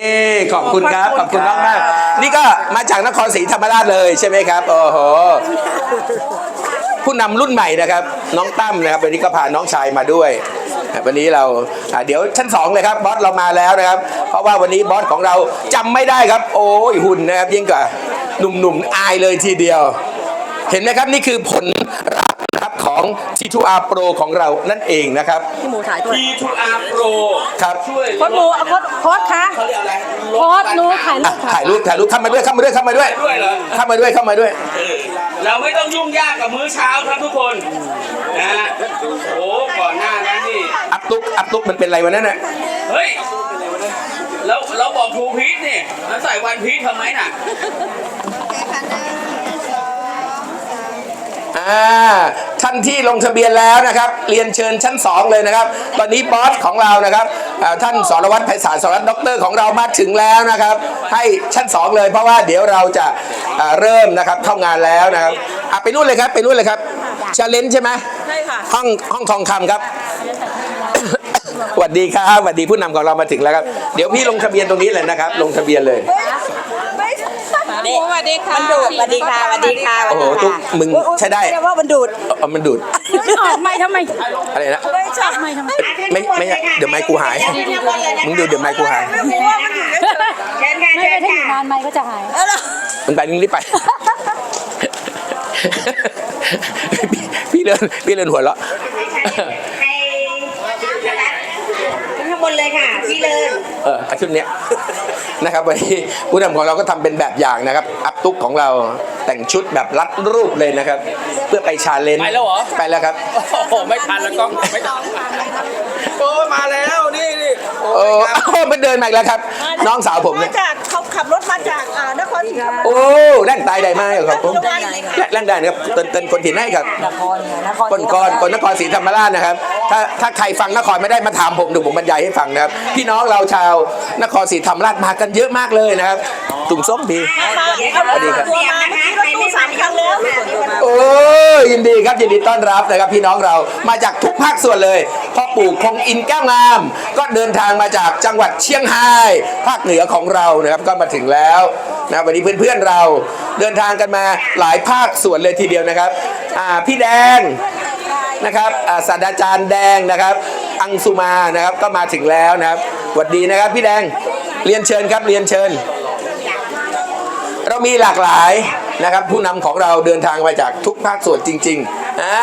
เอ้ขอบคุณครับ ขอบคุณมากมากๆนี่ก็มาจากนครศรีธรรมราชเลยใช่ไหมครับ โอ้โห ผู้นำรุ่นใหม่นะครับ น้องตั้มนะครับ วันนี้ก็พาน้องชายมาด้วย วันนี้เราอ่าเดี๋ยวชั้นสองเลยครับบอสเรามาแล้วนะครับ เพราะว่าวันนี้บอสของเราจำไม่ได้ครับ โอ้ยหุ่นนะครับยิ่งกว่าหนุ่มๆอายเลยทีเดียว เห็นไหมครับนี่คือผล T2R Pro ของเรานั่นเองนะครับ พี่หมูถ่ายด้วย T2R Pro ครับช่วยโค้ดหมูเอาโค้ดโค้ดคะ เขาเรียกอะไรโค้ดหนูถ่ายรูอะปค่ะถ่ายรูปถ่ายรูปเข้ามาด้วยเข้ามาด้วยเข้ามาด้วยด้วยเหรอ เข้ามาด้วยเข้ามาด้วย เราไม่ต้องยุ่งยากกับมื้อเช้าครับทุกคนนะฮะโอ้ก่อนหน้านั้นนี่ อัพตุกอัพตุกมันเป็นอะไรวะนั่นน่ะเฮ้ยเราเราบอกทูพีทนี่แล้วใส่วันพีททำไมน่ะ อ่า ท่านที่ลงทะเบียนแล้วนะครับ เรียนเชิญชั้น 2 เลยนะครับ ตอนนี้บอสของเรานะครับอ่าท่านสรวัตรไพศาลสรวัตรด็อกเตอร์ของเรามาถึงแล้วนะครับ ให้ชั้น 2 เลยเพราะว่าเดี๋ยวเราจะอ่าเริ่มนะครับเข้างานแล้วนะครับอะไปนู่นเลยครับไปนู่นเลยครับชาเลนจ์ใช่ไหมใช่ค่ะห้องห้องทองคำครับสวัสดีครับสวัสดีผู้นำของเรามาถึงแล้วครับ เดี๋ยวพี่ลงทะเบียนตรงนี้เลยนะครับ ลงทะเบียนเลย หมูสวัสดีค่ะมันดูดสวัสดีค่ะสวัสดีค่ะโอ้โหตุ๊กมึงใช้ได้เรียกว่ามันดูดเอามันดูดออกไม่ทำไมอะไรนะไม่ชอบไม่ทำไมไม่ไม่เดี๋ยวไม้กูหายมึงดูเดี๋ยวไม้กูหายเชิญค่ะไม่เชิได้ญถ้าอยู่ค่ะนานไหมก็จะหายมึงไปมึงรีบไปพี่พี่เลินพี่เลินหัวเราะ ให้ข้างบนเลยค่ะพี่เลินเอออาชุดเนี้ย นะครับวันนี้ผู้นำของเราก็ทำเป็นแบบอย่างนะครับอัพตุ๊กของเราแต่งชุดแบบรัดรูปเลยนะครับ เพื่อไปชาเลนจ์ไปแล้วเหรอ ไปแล้วครับ โอ้โหไม่ทันแล้วกล้องไม่ทันโอ้มาแล้วนี่นี่โอ้โอ้มันเดินมาอีกแล้วครับ น้องสาวผมเนี่ยมาจากเขาขับรถมาจากอ่านครศรีธรรมราช โอ้แรงตายใดมากครับผมแรงได้นะครับเตินเตินคนถิ่นให้ครับนครไงนครคนกรคนนครศรีธรรมราชนะครับ ถ้าถ้าใครฟังนครไม่ได้มาถามผมเดี๋ยวผมบรรยายให้ฟังนะครับ พี่น้องเราชาวนครศรีธรรมราชมากันเยอะมากเลยนะครับตุ่มส้มดีสวัสดีครับเสียบนะคะใครไม่มาเข้าแล้วค่ะโอ้ยยินดีครับยินดีต้อนรับนะครับพี่น้องเรามาจากทุกภาคส่วนเลยพ่อปู่คงอินแก้วงาม ก็เดินทางมาจากจังหวัดเชียงรายภาคเหนือของเรานะครับก็มาถึงแล้วนะวันนี้เพื่อนๆเราเดินทางกันมาหลายภาคส่วนเลยทีเดียวนะครับอ่าพี่แดง นะครับอ่าศาสตราจารย์แดงนะครับ อังสุมานะครับก็มาถึงแล้วนะครับสวัสดีนะครับพี่แดงเรียนเชิญครับเรียนเชิญ เรามีหลากหลายนะครับ ผู้นำของเราเดินทางมาจากทุกภาคส่วนจริงๆอ่า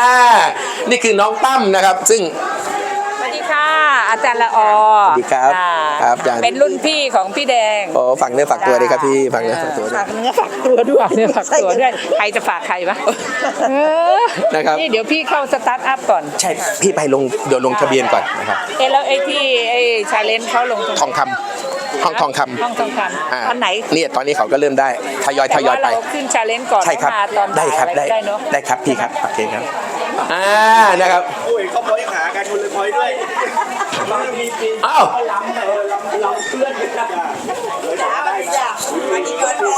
นี่คือน้องตั้มนะครับ ซึ่งสวัสดีค่ะ อาจารย์ละออสวัสดีครับะครับอาจารย์ เป็นรุ่นพี่ของพี่แดงโอ้ฝักเนื้อฝักตัวเลยครับพี่ฝักเนื้อฝักตัวด้วย ฝากเนื้อฝากตัวด้วยเนี่ยฝากตัวด้วยใครจะฝากใครวะเออนะครับนี่เดี๋ยวพี่เข้าสตาร์ทอัพก่อนใช่พี่ไปลงเดี๋ยวลงทะเบียนก่อนนะครับเอะแล้วไอ้ที่ไอ้ชาเลนจ์เขาลงทุนทองคำห้องทองคำห้องทองคอ่าำวันไหนเนี่ยตอนนี้เขาก็เริ่มได้ทยอยทยอยไปแต่ว่าเราขึ้นชาเลนจ์ก่อนใช่ครับแล้วมาตอนได้ครับบ่ายได้ได้เนาะได้ครับพี่ครับโอเคครับอ่านะครับโอ้ยเขาพอยหากันคุณเลยพอยด้วยมีปี อ้าวลำเออลำลำเพื่อนกันจ้ะจ้าวันนี้จ้าวันนี้ก่อนโอ้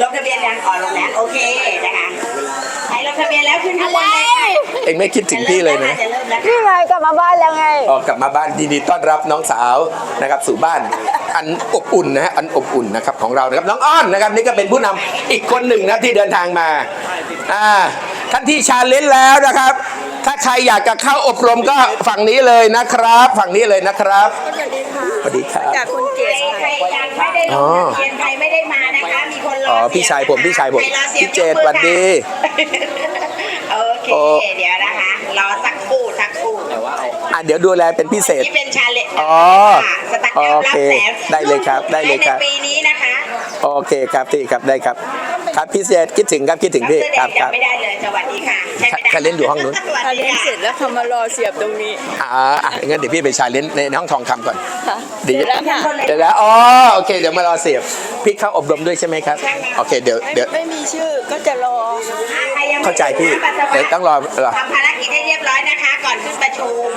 ลงทะเบียนยังก่อนลงแล้วโอเคนะคะใครลงทะเบียนแล้วขึ้นข้างบนเลยค่ะเองไม่คิดถึงพี่เลยนะจะเริ่มแล้วนี่ไงกลับมาบ้านแล้วไง ออกกลับมาบ้านยินดีต้อนรับน้องสาวนะครับสู่บ้าน อันอบอุ่นนะฮะอันอบอุ่นนะครับของเรานะครับน้องอ้อนนะครับนี่ก็เป็นผู้นำอีกคนหนึ่งนะที่เดินทางมาอ่าท่านที่ชาเลนจ์แล้วนะครับ ถ้าใครอยากจะเข้าอบรมก็ฝั่งนี้เลยนะครับ ฝั่งนี้เลยนะครับสวัสดีครับจากคุณเกใครศใครยังไม่ได้ลงทะเบียนใครไม่ได้มานะคะมีคนรออ๋อเสียบพี่ชายผมพี่ชายผมใครรอสียบพี่เจตยกมือสวัสดีค่ะโอเคโอ้เดี๋ยวนะคะรอสักครู่สักครู่อะเดี๋ยวดูแลเป็นพิเศษที่เป็นชาเลนจ์อ๋อสตาร์ทอัพโอรับเคแสนได้เลยครับได้เลยครับในปีนี้นะคะโอเคครับพี่ครับได้ครับ ครับพี่เจตคิดถึงครับคิดถึงพี่ดครับครับจำไม่ได้เลยสวัสดีค่ะใช่ไม่ได้ใครเล่นอยู่ห้องนู้นสวัสชาดีเลนจ์ค่ะเสร็จแล้วเขามารอเสียบตรงนี้อ่าอะงั้นเดี๋ยวพี่ไปชาเลนจ์ในห้องทองคำก่อนดีเสร็จแล้วค่ะเดี๋ยวแล้วอ๋อโอเคเดี๋ยวมารอเสียบพี่เข้าอบรมด้วยใช่ไหมครับโอเคเดี๋ยวไม่เดี๋ยวไม่มีชื่อก็จะรอใครยังไม่เข้าใจพี่ได้รับบัตรสมัคเดี๋ยวต้องรอรอทำภารกิจให้เรียบร้อยนะคะ ก่อนขึ้นประชุม